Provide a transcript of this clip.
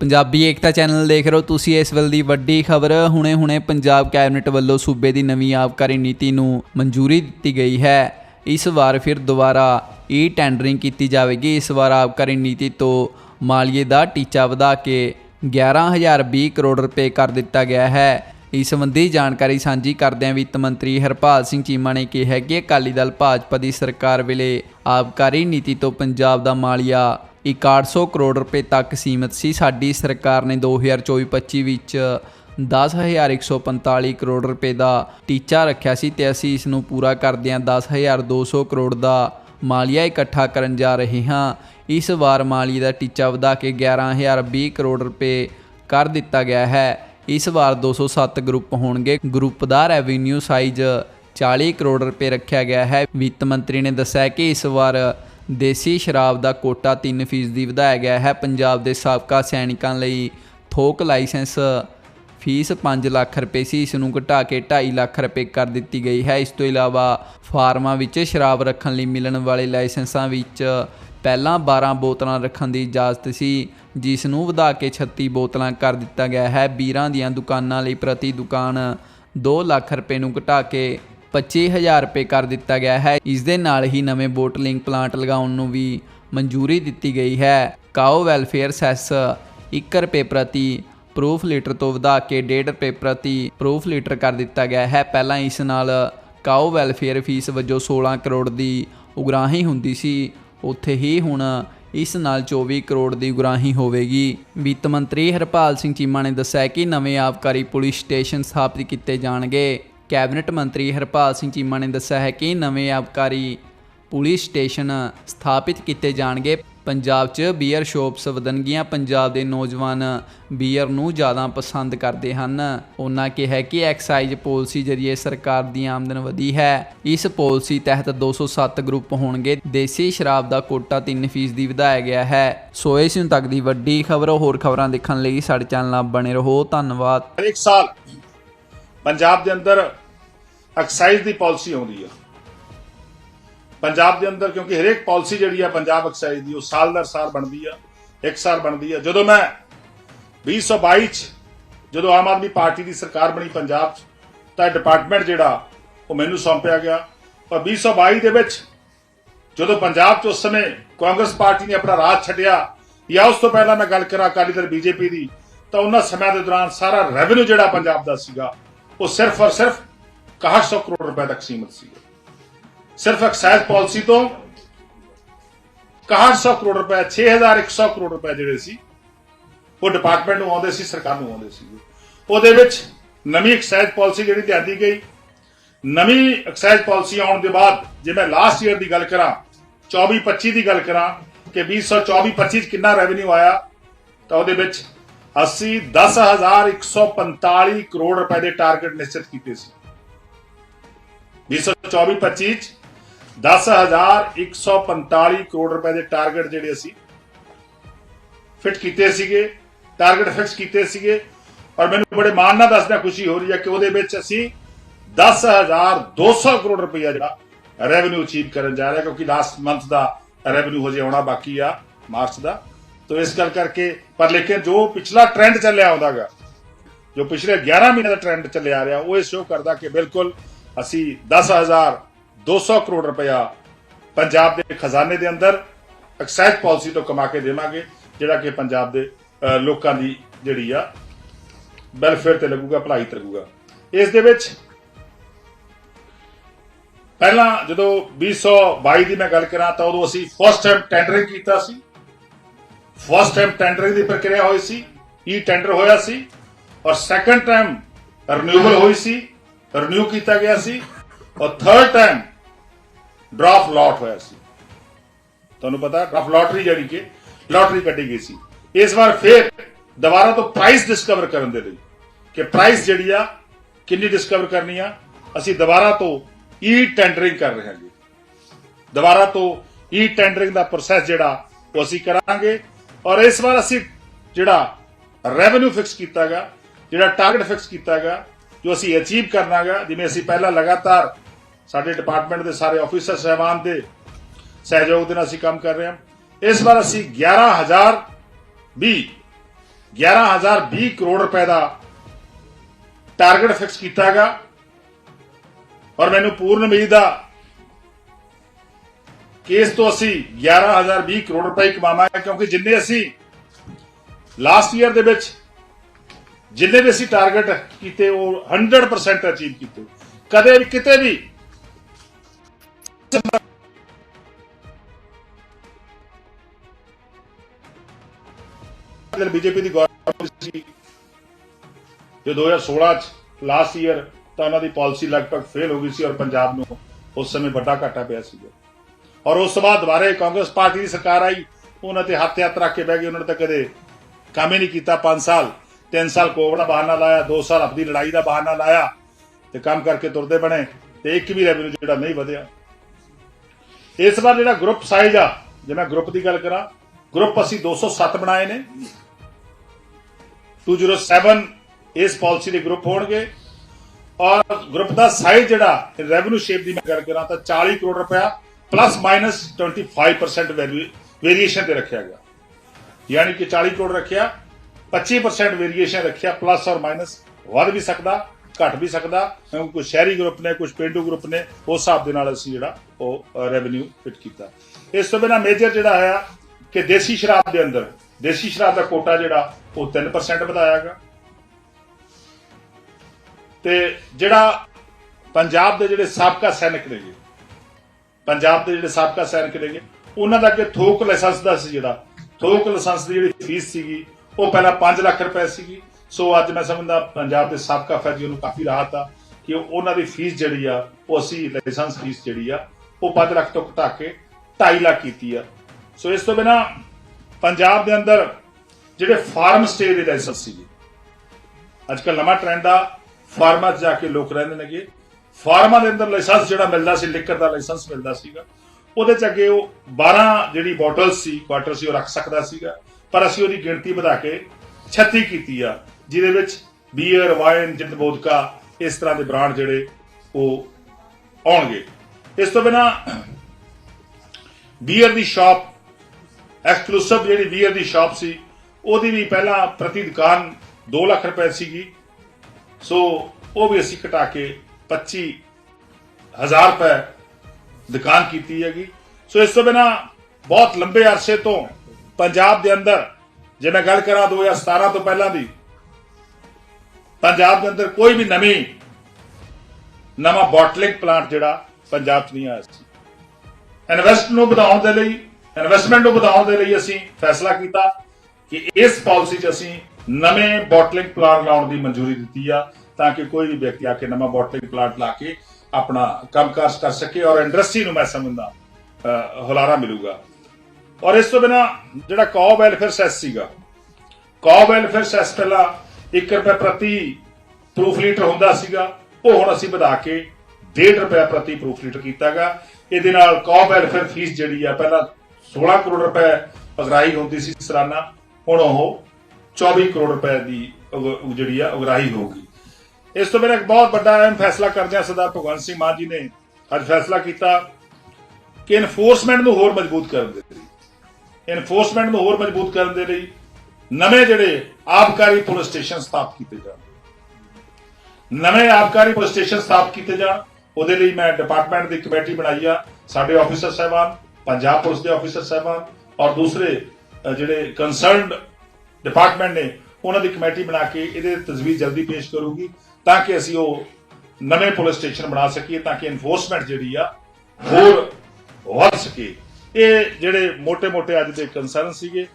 ਪੰਜਾਬੀ ਏਕਤਾ channel ਦੇਖ ਰਹੇ ਹੋ ਤੁਸੀਂ ਇਸ ਵੇਲੇ ਦੀ ਵੱਡੀ ਖਬਰ। ਹੁਣੇ-ਹੁਣੇ ਪੰਜਾਬ ਕੈਬਨਿਟ ਵੱਲੋਂ ਸੂਬੇ ਦੀ ਨਵੀਂ ਆਬਕਾਰੀ ਨੀਤੀ ਨੂੰ ਮਨਜ਼ੂਰੀ ਦਿੱਤੀ ਗਈ ਹੈ। ਇਸ ਵਾਰ ਫਿਰ ਦੁਬਾਰਾ ਈ ਟੈਂਡਰਿੰਗ ਕੀਤੀ ਜਾਵੇਗੀ। ਇਸ ਵਾਰ ਆਬਕਾਰੀ ਨੀਤੀ ਤੋਂ ਮਾਲੀਏ ਦਾ ਟੀਚਾ ਵਧਾ ਕੇ 11020 ਕਰੋੜ ਰੁਪਏ ਕਰ ਦਿੱਤਾ ਗਿਆ ਹੈ। ਇਸ ਸੰਬੰਧੀ ਜਾਣਕਾਰੀ ਸਾਂਝੀ ਕਰਦਿਆਂ ਵਿੱਤ ਮੰਤਰੀ ਹਰਪਾਲ ਸਿੰਘ ਚੀਮਾ ਨੇ ਕਿਹਾ ਕਿ ਅਕਾਲੀ ਦਲ ਭਾਜਪਾ ਦੀ ਸਰਕਾਰ ਵੇਲੇ ਆਬਕਾਰੀ ਨੀਤੀ ਤੋਂ ਪੰਜਾਬ ਦਾ ਮਾਲੀਆ 6100 ਕਰੋੜ ਰੁਪਏ ਤੱਕ ਸੀਮਤ ਸੀ। ਸਾਡੀ ਸਰਕਾਰ ਨੇ 2024-25 ਵਿੱਚ 10145 ਕਰੋੜ ਰੁਪਏ ਦਾ ਟੀਚਾ ਰੱਖਿਆ ਸੀ ਤੇ ਅਸੀਂ ਇਸ ਨੂੰ ਪੂਰਾ ਕਰਦਿਆਂ 10200 ਕਰੋੜ ਦਾ ਮਾਲੀਆ ਇਕੱਠਾ ਕਰਨ ਜਾ ਰਹੇ ਹਾਂ। ਇਸ ਵਾਰ ਮਾਲੀ ਦਾ ਟੀਚਾ ਵਧਾ ਕੇ 11020 ਕਰੋੜ ਰੁਪਏ ਕਰ ਦਿੱਤਾ ਗਿਆ ਹੈ। ਇਸ ਵਾਰ 207 ਗਰੁੱਪ ਹੋਣਗੇ। ਗਰੁੱਪ ਦਾ ਰੈਵਨਿਊ ਸਾਈਜ਼ 40 ਕਰੋੜ ਰੁਪਏ ਰੱਖਿਆ ਗਿਆ ਹੈ। ਵਿੱਤ ਮੰਤਰੀ ਨੇ ਦੱਸਿਆ ਕਿ ਇਸ ਵਾਰ ਦੇਸੀ ਸ਼ਰਾਬ ਦਾ ਕੋਟਾ 3% ਦੀ ਵਧਾਇਆ ਗਿਆ ਹੈ। ਪੰਜਾਬ ਦੇ ਸਾਬਕਾ ਸੈਨਿਕਾਂ ਲਈ ਥੋਕ ਲਾਇਸੈਂਸ ਫੀਸ 5 ਲੱਖ ਰੁਪਏ ਸੀ। ਇਸ ਨੂੰ ਘਟਾ ਕੇ 2.5 ਲੱਖ ਰੁਪਏ ਕਰ ਦਿੱਤੀ ਗਈ ਹੈ। ਇਸ ਤੋਂ ਇਲਾਵਾ ਫਾਰਮਾਂ ਵਿੱਚ ਸ਼ਰਾਬ ਰੱਖਣ ਲਈ ਮਿਲਣ ਵਾਲੇ ਲਾਇਸੈਂਸਾਂ ਵਿੱਚ ਪਹਿਲਾਂ 12 ਬੋਤਲਾਂ ਰੱਖਣ ਦੀ ਇਜਾਜ਼ਤ ਸੀ, ਜਿਸ ਨੂੰ ਵਧਾ ਕੇ 36 ਬੋਤਲਾਂ ਕਰ ਦਿੱਤਾ ਗਿਆ ਹੈ। ਬੀਰਾਂ ਦੀਆਂ ਦੁਕਾਨਾਂ ਲਈ ਪ੍ਰਤੀ ਦੁਕਾਨ 2 ਲੱਖ ਰੁਪਏ ਨੂੰ ਘਟਾ ਕੇ 25000 ਰੁਪਏ ਕਰ ਦਿੱਤਾ ਗਿਆ ਹੈ। ਇਸ ਦੇ ਨਾਲ ਹੀ ਨਵੇਂ ਬੋਟਲਿੰਗ ਪਲਾਂਟ ਲਗਾਉਣ ਨੂੰ ਵੀ ਮਨਜ਼ੂਰੀ ਦਿੱਤੀ ਗਈ ਹੈ। ਕਾਓ ਵੈਲਫੇਅਰ ਸੈਸ 1 ਰੁਪਏ ਪ੍ਰਤੀ ਪ੍ਰੂਫ ਲੀਟਰ ਤੋਂ ਵਧਾ ਕੇ 1.5 ਰੁਪਏ ਪ੍ਰਤੀ ਪ੍ਰੂਫ ਲੀਟਰ ਕਰ ਦਿੱਤਾ ਗਿਆ ਹੈ। ਪਹਿਲਾਂ ਇਸ ਨਾਲ ਕਾਓ ਵੈਲਫੇਅਰ ਫੀਸ ਵਜੋਂ 16 ਕਰੋੜ ਦੀ ਉਗਰਾਹੀ ਹੁੰਦੀ ਸੀ। ਉੱਥੇ ਹੀ ਹੁਣ ਇਸ ਨਾਲ 24 ਕਰੋੜ ਦੀ ਉਗਰਾਹੀ ਹੋਵੇਗੀ। ਵਿੱਤ ਮੰਤਰੀ ਹਰਪਾਲ ਸਿੰਘ ਚੀਮਾ ਨੇ ਦੱਸਿਆ ਕਿ ਨਵੇਂ ਆਬਕਾਰੀ ਪੁਲਿਸ ਸਟੇਸ਼ਨ ਸਥਾਪਿਤ ਕੀਤੇ ਜਾਣਗੇ। ਕੈਬਨਿਟ ਮੰਤਰੀ ਹਰਪਾਲ ਸਿੰਘ ਚੀਮਾ ਨੇ ਦੱਸਿਆ ਹੈ ਕਿ ਨਵੇਂ ਆਬਕਾਰੀ ਪੁਲਿਸ ਸਟੇਸ਼ਨ ਸਥਾਪਿਤ ਕੀਤੇ ਜਾਣਗੇ। ਪੰਜਾਬ 'ਚ ਬੀਅਰ ਸ਼ੋਪਸ ਵਧਣਗੀਆਂ ਪੰਜਾਬ ਦੇ ਨੌਜਵਾਨ ਬੀਅਰ ਨੂੰ ਜ਼ਿਆਦਾ ਪਸੰਦ ਕਰਦੇ ਹਨ। ਉਹਨਾਂ ਕਿਹਾ ਕਿ ਐਕਸਾਈਜ਼ ਪਾਲਿਸੀ ਜਰੀਏ ਸਰਕਾਰ ਦੀ ਆਮਦਨ ਵਧੀ ਹੈ। ਇਸ ਪਾਲਿਸੀ ਤਹਿਤ 207 ਗਰੁੱਪ ਹੋਣਗੇ। ਦੇਸੀ ਸ਼ਰਾਬ ਦਾ ਕੋਟਾ 3% ਦੀ ਵਧਾਇਆ ਗਿਆ ਹੈ। ਸੋ ਇਸ ਨੂੰ ਤੱਕ ਦੀ ਵੱਡੀ ਖਬਰ, ਹੋਰ ਖਬਰਾਂ ਦੇਖਣ ਲਈ ਸਾਡੇ ਚੈਨਲ ਨਾਲ ਬਣੇ ਰਹੋ। ਧੰਨਵਾਦ। ਹਰ ਇੱਕ ਸਾਲ ਪੰਜਾਬ ਦੇ ਅੰਦਰ ਐਕਸਾਈਜ਼ ਦੀ ਪਾਲਿਸੀ ਆਉਂਦੀ ਆ। ਪੰਜਾਬ ਦੇ ਅੰਦਰ, ਕਿਉਂਕਿ ਹਰੇਕ ਪਾਲਿਸੀ ਜਿਹੜੀ ਆ, ਪੰਜਾਬ ਐਕਸਾਈਜ਼ ਦੀ, ਉਹ ਸਾਲ ਦਰ ਸਾਲ ਬਣਦੀ ਆ, ਇੱਕ ਸਾਲ ਬਣਦੀ ਆ। ਜਦੋਂ ਮੈਂ 2022 ਚ ਜਦੋਂ ਆਮ ਆਦਮੀ ਪਾਰਟੀ ਦੀ ਸਰਕਾਰ ਬਣੀ ਪੰਜਾਬ ਚ, ਤਾਂ ਇਹ ਡਿਪਾਰਟਮੈਂਟ ਜਿਹੜਾ, ਉਹ ਮੈਨੂੰ ਸੌਂਪਿਆ ਗਿਆ। ਪਰ 2022 ਦੇ ਵਿੱਚ ਜਦੋਂ ਪੰਜਾਬ 'ਚ ਉਸ ਸਮੇਂ ਕਾਂਗਰਸ ਪਾਰਟੀ ਨੇ ਆਪਣਾ ਰਾਜ ਛੱਡਿਆ, ਜਾਂ ਉਸ ਤੋਂ ਪਹਿਲਾਂ ਮੈਂ ਗੱਲ ਕਰਾਂ ਅਕਾਲੀ ਦਲ ਬੀਜੇਪੀ ਦੀ, ਤਾਂ ਉਹਨਾਂ ਸਮਿਆਂ ਦੇ ਦੌਰਾਨ ਸਾਰਾ ਰੈਵਨਿਊ ਜਿਹੜਾ ਪੰਜਾਬ ਦਾ ਸੀਗਾ, ਉਹ ਸਿਰਫ ਔਰ ਸਿਰਫ 6100 ਕਰੋੜ ਰੁਪਏ ਤੱਕ ਸੀਮਤ ਸੀ ਸਿਰਫ ਐਕਸਾਈਜ਼ ਪਾਲਿਸੀ ਤੋਂ 6100 ਕਰੋੜ ਰੁਪਏ 6100 ਕਰੋੜ ਰੁਪਏ ਜਿਹੜੇ ਸੀ ਉਹ ਡਿਪਾਰਟਮੈਂਟ ਨੂੰ ਆਉਂਦੇ ਸੀ ਸਰਕਾਰ ਨੂੰ ਆਉਂਦੇ ਸੀ ਉਹਦੇ ਵਿੱਚ ਨਵੀਂ ਐਕਸਾਈਜ਼ ਪਾਲਿਸੀ ਜਿਹੜੀ ਲਿਆਂਦੀ ਗਈ ਨਵੀਂ ਐਕਸਾਈਜ਼ ਪਾਲਿਸੀ ਆਉਣ ਦੇ ਬਾਅਦ ਜੇ ਮੈਂ ਲਾਸਟ ਈਅਰ ਦੀ ਗੱਲ ਕਰਾਂ 24 25 ਦੀ ਗੱਲ ਕਰਾਂ ਕਿ 2024 25 ਚ ਕਿੰਨਾ ਰੈਵਨਿਊ ਆਇਆ ਤਾਂ ਉਹਦੇ ਵਿੱਚ ਅਸੀਂ 10145 ਕਰੋੜ ਰੁਪਏ ਦੇ ਟਾਰਗੇਟ ਨਿਸ਼ਚਿਤ ਕੀਤੇ ਸੀ 2024 25 ਚ 10145 ਕਰੋੜ ਰੁਪਏ ਦੇ ਟਾਰਗੇਟ ਜਿਹੜੇ ਅਸੀਂ ਫਿਟ ਕੀਤੇ ਸੀਗੇ, ਟਾਰਗੇਟ ਫਿਕਸ ਕੀਤੇ ਸੀਗੇ। ਔਰ ਮੈਨੂੰ ਬੜੇ ਮਾਣ ਨਾਲ ਦੱਸਦਾ ਖੁਸ਼ੀ ਹੋ ਰਹੀ ਹੈ ਕਿ ਉਹਦੇ ਵਿੱਚ ਅਸੀਂ 10200 ਕਰੋੜ ਰੁਪਇਆ ਜਿਹੜਾ ਰੈਵਨਿਊ ਅਚੀਵ ਕਰਨ ਜਾ ਰਿਹਾ ਕਿਉਂਕਿ ਲਾਸਟ ਮੰਥ ਦਾ ਰੈਵਨਿਊ ਹਜੇ ਆਉਣਾ ਬਾਕੀ ਆ, ਮਾਰਚ ਦਾ। ਤੋ ਇਸ ਗੱਲ ਕਰਕੇ, ਪਰ ਲੇਕਿਨ ਜੋ ਪਿਛਲਾ ਟ੍ਰੈਂਡ ਚੱਲਿਆ ਆਉਂਦਾਗਾ ਜੋ ਪਿਛਲੇ 11 ਮਹੀਨੇ ਦਾ ਟ੍ਰੈਂਡ ਚੱਲਿਆ ਆ ਰਿਹਾ, ਉਹ ਇਹ ਸ਼ੋ ਕਰਦਾ ਕਿ ਬਿਲਕੁਲ ਅਸੀਂ 10200 ਕਰੋੜ ਰੁਪਇਆ ਪੰਜਾਬ ਦੇ ਖਜ਼ਾਨੇ ਦੇ ਅੰਦਰ ਐਕਸਾਈਜ਼ ਪਾਲਿਸੀ ਤੋਂ ਕਮਾ ਕੇ ਦੇਵਾਂਗੇ, ਜਿਹੜਾ ਕਿ ਪੰਜਾਬ ਦੇ ਲੋਕਾਂ ਦੀ ਜਿਹੜੀ ਆ ਵੈਲਫੇਅਰ ਤੇ ਲੱਗੂਗਾ, ਭਲਾਈ ਤੇ ਲੱਗੂਗਾ। ਇਸ ਦੇ ਵਿੱਚ ਪਹਿਲਾਂ ਜਦੋਂ 2022 ਦੀ ਮੈਂ ਗੱਲ ਕਰਾਂ ਤਾਂ ਉਦੋਂ ਅਸੀਂ ਫਸਟ ਟਾਈਮ ਟੈਂਡਰਿੰਗ ਕੀਤਾ ਸੀ। ਫਸਟ ਟਾਈਮ ਟੈਂਡਰਿੰਗ ਦੀ ਪ੍ਰਕਿਰਿਆ ਹੋਈ ਸੀ ਈ ਟੈਂਡਰ ਹੋਇਆ ਸੀ ਔਰ ਸੈਕੰਡ ਟਾਈਮ ਰਿਨਿਊਬਲ ਹੋਈ ਸੀ। ਰਿਨਿਊ ਕੀਤਾ ਗਿਆ ਸੀ ਔਰ ਥਰਡ ਟਾਈਮ ਡਰਾਫਟ ਲਾਟ ਹੋਇਆ ਸੀ। ਤੁਹਾਨੂੰ ਪਤਾ ਡਰਾਫਟ ਲਾਟਰੀ ਜਿਹੜੀ ਕਿ ਲਾਟਰੀ ਕੱਢੀ ਗਈ ਸੀ। ਇਸ ਵਾਰ ਫੇਰ ਦੁਬਾਰਾ ਤੋਂ ਪ੍ਰਾਈਸ ਡਿਸਕਵਰ ਕਰਨ ਦੇ ਲਈ ਕਿ ਪ੍ਰਾਈਸ ਜਿਹੜੀ ਆ ਕਿੰਨੀ ਡਿਸਕਵਰ ਕਰਨੀ ਆ, ਅਸੀਂ ਦੁਬਾਰਾ ਤੋਂ ਈ ਟੈਂਡਰਿੰਗ ਕਰ ਰਹੇ ਹਾਂ ਜੀ ਦੁਬਾਰਾ ਤੋਂ ਈ ਟੈਂਡਰਿੰਗ ਦਾ ਪ੍ਰੋਸੈਸ ਜਿਹੜਾ ਉਹ ਅਸੀਂ ਕਰਾਂਗੇ ਔਰ ਇਸ ਵਾਰ ਅਸੀਂ ਜਿਹੜਾ ਰੈਵਨਿਊ ਫਿਕਸ ਕੀਤਾ ਕੀਤਾਗਾ ਜਿਹੜਾ ਟਾਰਗੇਟ ਫਿਕਸ ਕੀਤਾ ਕੀਤਾਗਾ ਜੋ ਅਸੀਂ ਅਚੀਵ ਕਰਨਾਗਾ, ਜਿਵੇਂ ਅਸੀਂ ਪਹਿਲਾਂ ਲਗਾਤਾਰ ਸਾਡੇ ਡਿਪਾਰਟਮੈਂਟ ਦੇ ਸਾਰੇ ਆਫੀਸਰ ਸਹਿਬਾਨ ਦੇ ਸਹਿਯੋਗ ਦੇ ਨਾਲ ਅਸੀਂ ਕੰਮ ਕਰ ਰਹੇ ਹਾਂ। ਇਸ ਵਾਰ ਅਸੀਂ 11000 20 11020 ਕਰੋੜ ਰੁਪਏ ਦਾ ਟਾਰਗੇਟ ਫਿਕਸ ਕੀਤਾ ਹੈਗਾ ਔਰ ਮੈਨੂੰ ਪੂਰਨ ਉਮੀਦ ਆ ਕਿ ਇਸ ਤੋਂ ਅਸੀਂ 11020 ਕਰੋੜ ਰੁਪਏ ਕਮਾਵਾਂਗੇ, ਕਿਉਂਕਿ ਜਿੰਨੇ ਅਸੀਂ ਲਾਸਟ ਈਅਰ ਦੇ ਵਿੱਚ ਜਿੰਨੇ ਵੀ ਅਸੀਂ ਟਾਰਗੇਟ ਕੀਤੇ, ਉਹ 100% ਅਚੀਵ ਕੀਤੇ। ਕਦੇ ਵੀ, ਕਿਤੇ ਵੀ। ਜਦ ਬੀਜੇਪੀ ਦੀ ਗਵਰਨਮੈਂਟ ਸੀ। ਜੋ 2016 ਚ ਲਾਸਟ ਈਅਰ ਤਾਂ ਉਹਨਾਂ ਦੀ ਪਾਲਿਸੀ ਲਗਭਗ ਫੇਲ ਹੋ ਗਈ ਸੀ ਔਰ ਪੰਜਾਬ ਨੂੰ ਉਸ ਸਮੇਂ ਵੱਡਾ ਘਾਟਾ ਪਿਆ ਸੀ ਔਰ ਉਸ ਤੋਂ ਬਾਅਦ ਦੁਬਾਰੇ ਕਾਂਗਰਸ ਪਾਰਟੀ ਦੀ ਸਰਕਾਰ ਆਈ। ਉਹਨਾਂ ਤੇ ਹੱਥ ਹੱਥ ਰੱਖ ਕੇ ਬਹਿ ਗਈ ਉਹਨਾਂ ਨੇ ਤਾਂ ਕਦੇ ਕੰਮ ਹੀ ਨਹੀਂ ਕੀਤਾ 5 ਸਾਲ। 3 ਸਾਲ ਕੋਵਿਡ ਦਾ ਬਹਾਨਾ ਲਾਇਆ 2 ਸਾਲ ਆਪਣੀ ਲੜਾਈ ਦਾ ਬਹਾਨਾ ਲਾਇਆ ਤੇ ਕੰਮ ਕਰਕੇ ਤੁਰਦੇ ਬਣੇ ਤੇ ਇੱਕ ਵੀ ਰੈਵਨਿਊ ਜਿਹੜਾ ਨਹੀਂ ਵਧਿਆ। ਇਸ ਵਾਰ ਜਿਹੜਾ ਗਰੁੱਪ ਸਾਈਜ਼ ਆ, ਜੇ ਮੈਂ ਗਰੁੱਪ ਦੀ ਗੱਲ ਕਰਾਂ ਗਰੁੱਪ ਅਸੀਂ 207 ਬਣਾਏ ਨੇ। 207 ਇਸ ਪਾਲਿਸੀ ਦੇ ਗਰੁੱਪ ਹੋਣਗੇ। ਔਰ ਗਰੁੱਪ ਦਾ ਸਾਈਜ਼ ਜਿਹੜਾ ਰੈਵਨਿਊ ਸ਼ੇਪ ਦੀ ਮੈਂ ਗੱਲ ਕਰਾਂ ਤਾਂ 40 ਕਰੋੜ ਰੁਪਇਆ ਪਲੱਸ ਮਾਈਨਸ 25% ਵੇਰੀਏਸ਼ਨ ਤੇ ਰੱਖਿਆ ਗਿਆ। ਯਾਨੀ ਕਿ 40 ਕਰੋੜ ਰੱਖਿਆ। 25% ਵੇਰੀਏਸ਼ਨ ਰੱਖਿਆ ਪਲੱਸ ਔਰ ਮਾਈਨਸ ਵੱਧ ਵੀ ਸਕਦਾ, ਘਟ ਵੀ ਸਕਦਾ। ਕਿਉਂਕਿ ਕੁਝ ਸ਼ਹਿਰੀ ਗਰੁੱਪ ਨੇ ਕੁਝ ਪਿੰਡੂ ਗਰੁੱਪ ਨੇ, ਉਸ ਹਿਸਾਬ ਦੇ ਨਾਲ ਅਸੀਂ ਜਿਹੜਾ ਉਹ ਰੈਵਨਿਊ ਫਿਟ ਕੀਤਾ। ਇਸ ਤੋਂ ਬਿਨਾ ਮੇਜਰ ਜਿਹੜਾ ਹੈ ਕਿ ਦੇਸੀ ਸ਼ਰਾਬ ਦੇ ਅੰਦਰ, ਦੇਸੀ ਸ਼ਰਾਬ ਦਾ ਕੋਟਾ ਜਿਹੜਾ, ਉਹ 3% ਵਧਾਇਆ ਗਿਆ। ਤੇ ਜਿਹੜਾ ਪੰਜਾਬ ਦੇ ਜਿਹੜੇ ਸਾਬਕਾ ਸੈਨਿਕ ਨੇਗੇ ਪੰਜਾਬ ਦੇ ਜਿਹੜੇ ਸਾਬਕਾ ਸੈਨਿਕ ਨੇਗੇ ਉਹਨਾਂ ਦਾ ਕਿ ਥੋਕ ਲਾਇਸੈਂਸ ਦਾ ਸੀ ਜਿਹੜਾ, ਥੋਕ ਲਾਇਸੈਂਸ ਦੀ ਜਿਹੜੀ ਫੀਸ ਸੀਗੀ ਉਹ ਪਹਿਲਾਂ 5 ਲੱਖ ਰੁਪਏ ਸੀਗੀ। ਸੋ ਅੱਜ ਮੈਂ ਸਮਝਦਾ ਪੰਜਾਬ ਦੇ ਸਾਬਕਾ ਫੌਜੀਆਂ ਨੂੰ ਕਾਫੀ ਰਾਹਤ ਆ ਕਿ ਉਹਨਾਂ ਦੀ ਫੀਸ ਜਿਹੜੀ ਆ, ਉਹ ਅਸੀਂ ਲਾਇਸੈਂਸ ਫੀਸ ਜਿਹੜੀ ਆ, ਉਹ 5 ਲੱਖ ਤੋਂ ਘਟਾ ਕੇ 2.5 ਲੱਖ ਕੀਤੀ ਆ। ਸੋ ਇਸ ਤੋਂ ਬਿਨਾ ਪੰਜਾਬ ਦੇ ਅੰਦਰ ਜਿਹੜੇ ਫਾਰਮ ਸਟੇ ਦੇ ਲਾਇਸੈਂਸ ਸੀਗੇ ਅੱਜ ਕੱਲ ਨਵਾਂ ਟ੍ਰੈਂਡ ਆ, ਫਾਰਮਾਂ 'ਚ ਜਾ ਕੇ ਲੋਕ ਰਹਿੰਦੇ ਨੇਗੇ। ਫਾਰਮਾਂ ਦੇ ਅੰਦਰ ਲਾਇਸੈਂਸ ਜਿਹੜਾ ਮਿਲਦਾ ਸੀ ਲਿਕਰ ਦਾ ਲਾਇਸੈਂਸ ਮਿਲਦਾ ਸੀਗਾ। ਉਹਦੇ 'ਚ ਅੱਗੇ ਉਹ 12 ਜਿਹੜੀ ਬੋਟਲਸ ਸੀ ਕੁਆਟਰ ਸੀ, ਉਹ ਰੱਖ ਸਕਦਾ ਸੀਗਾ। ਪਰ ਅਸੀਂ ਉਹਦੀ ਗਿਣਤੀ ਵਧਾ ਕੇ 36 ਕੀਤੀ ਆ, ਜਿਹਦੇ ਵਿੱਚ ਬੀਅਰ ਵਾਈਨ ਜਿੰਦ ਬੋਦਕਾ ਇਸ ਤਰ੍ਹਾਂ ਦੇ ਬ੍ਰਾਂਡ ਜਿਹੜੇ ਉਹ ਆਉਣਗੇ। ਇਸ ਤੋਂ ਬਿਨਾ ਬੀਅਰ ਦੀ ਸ਼ਾਪ ਐਕਸਕਲੂਸਿਵ ਜਿਹੜੀ ਬੀਅਰ ਦੀ ਸ਼ਾਪ ਸੀ, ਉਹਦੀ ਵੀ ਪਹਿਲਾਂ ਪ੍ਰਤੀ ਦੁਕਾਨ 2 ਲੱਖ ਰੁਪਏ ਸੀਗੀ। ਸੋ ਉਹ ਵੀ ਅਸੀਂ ਘਟਾ ਕੇ 25000 ਰੁਪਏ ਦੁਕਾਨ ਕੀਤੀ ਹੈਗੀ। ਸੋ ਇਸ ਤੋਂ ਬਿਨਾ ਬਹੁਤ ਲੰਬੇ ਅਰਸੇ ਤੋਂ ਪੰਜਾਬ ਦੇ ਅੰਦਰ, ਜੇ ਮੈਂ ਗੱਲ ਕਰਾਂ 2017 ਤੋਂ ਪਹਿਲਾਂ ਦੀ, ਪੰਜਾਬ ਦੇ ਅੰਦਰ ਕੋਈ ਵੀ ਨਵੀਂ, ਨਵਾਂ ਬੋਟਲਿੰਗ ਪਲਾਂਟ ਜਿਹੜਾ ਪੰਜਾਬ 'ਚ ਨਹੀਂ ਆਇਆ ਸੀ। ਇਨਵੈਸਟ ਨੂੰ ਵਧਾਉਣ ਦੇ ਲਈ ਇਨਵੈਸਟਮੈਂਟ ਨੂੰ ਵਧਾਉਣ ਦੇ ਲਈ ਅਸੀਂ ਫੈਸਲਾ ਕੀਤਾ ਕਿ ਇਸ ਪਾਲਿਸੀ 'ਚ ਅਸੀਂ ਨਵੇਂ ਬੋਟਲਿੰਗ ਪਲਾਂਟ ਲਾਉਣ ਦੀ ਮਨਜ਼ੂਰੀ ਦਿੱਤੀ ਆ। ਤਾਂ ਕਿ ਕੋਈ ਵੀ ਵਿਅਕਤੀ ਆ ਕੇ ਨਵਾਂ ਬੋਟਲਿੰਗ ਪਲਾਂਟ ਲਾ ਕੇ ਆਪਣਾ ਕੰਮਕਾਜ ਕਰ ਸਕੇ ਔਰ ਇੰਡਸਟਰੀ ਨੂੰ ਮੈਂ ਸਮਝਦਾ ਹੁਲਾਰਾ ਮਿਲੂਗਾ। ਔਰ ਇਸ ਤੋਂ ਬਿਨਾ ਜਿਹੜਾ ਕੌ ਵੈਲਫੇਅਰ ਸੈਸ ਸੀਗਾ, ਕੌ ਵੈਲਫੇਅਰ ਸੈਸ ਪਹਿਲਾਂ 1 ਰੁਪਏ ਪ੍ਰਤੀ ਪ੍ਰੂਫ ਲੀਟਰ ਹੁੰਦਾ ਸੀਗਾ, ਉਹ ਹੁਣ ਅਸੀਂ ਵਧਾ ਕੇ 1.5 ਰੁਪਏ ਪ੍ਰਤੀ ਪ੍ਰੂਫ ਲੀਟਰ ਕੀਤਾਗਾ। ਇਹਦੇ ਨਾਲ ਕੌ ਵੈਲਫੇਅਰ ਫੀਸ ਜਿਹੜੀ ਆ, ਪਹਿਲਾਂ 16 ਕਰੋੜ ਰੁਪਏ ਅਗਰਾਈ ਹੁੰਦੀ ਸੀ ਸਾਲਾਨਾ, ਹੁਣ ਉਹ 24 ਕਰੋੜ ਰੁਪਏ ਦੀ ਜਿਹੜੀ ਆ ਉਗਰਾਹੀ ਹੋਊਗੀ ਇਸ ਤੋਂ ਬਿਨਾਂ ਇੱਕ ਬਹੁਤ ਵੱਡਾ ਅਹਿਮ ਫੈਸਲਾ ਕਰਦਿਆਂ ਸਰਦਾਰ ਭਗਵੰਤ ਸਿੰਘ ਮਾਨ ਜੀ ਨੇ ਅੱਜ ਫੈਸਲਾ ਕੀਤਾ ਕਿ ਇਨਫੋਰਸਮੈਂਟ ਨੂੰ ਹੋਰ ਮਜ਼ਬੂਤ ਕਰਨ ਦੇ ਲਈ। ਇਨਫੋਰਸਮੈਂਟ ਨੂੰ ਹੋਰ ਮਜ਼ਬੂਤ ਕਰਨ ਦੇ ਲਈ ਨਵੇਂ ਜਿਹੜੇ ਆਬਕਾਰੀ ਪੁਲਿਸ ਸਟੇਸ਼ਨ ਸਥਾਪਿਤ ਕੀਤੇ ਜਾਣ। ਨਵੇਂ ਆਬਕਾਰੀ ਪੁਲਿਸ ਸਟੇਸ਼ਨ ਸਥਾਪਿਤ ਕੀਤੇ ਜਾਣ। ਉਹਦੇ ਲਈ ਮੈਂ ਡਿਪਾਰਟਮੈਂਟ ਦੀ ਕਮੇਟੀ ਬਣਾਈ ਆ। ਸਾਡੇ ਆਫੀਸਰ ਸਾਹਿਬਾਨ, ਪੰਜਾਬ ਪੁਲਿਸ ਦੇ ਆਫੀਸਰ ਸਾਹਿਬਾਨ ਔਰ ਦੂਸਰੇ ਜਿਹੜੇ ਕੰਸਰਨਡ ਡਿਪਾਰਟਮੈਂਟ ਨੇ, ਉਹਨਾਂ ਦੀ ਕਮੇਟੀ ਬਣਾ ਕੇ ਇਹਦੇ ਤਜਵੀਜ਼ ਜਲਦੀ ਪੇਸ਼ ਕਰੂਗੀ। ਤਾਂ ਕਿ ਅਸੀਂ ਉਹ ਨਵੇਂ ਪੁਲਿਸ ਸਟੇਸ਼ਨ ਬਣਾ ਸਕੀਏ, ਤਾਂ ਕਿ ਇਨਫੋਰਸਮੈਂਟ ਜਿਹੜੀ ਆ ਹੋਰ ਵੱਧ ਸਕੇ ਇਹ ਜਿਹੜੇ ਮੋٹے-ਮੋٹے ਅੱਜ ਦੇ ਕੰਸਰਨ ਸੀਗੇ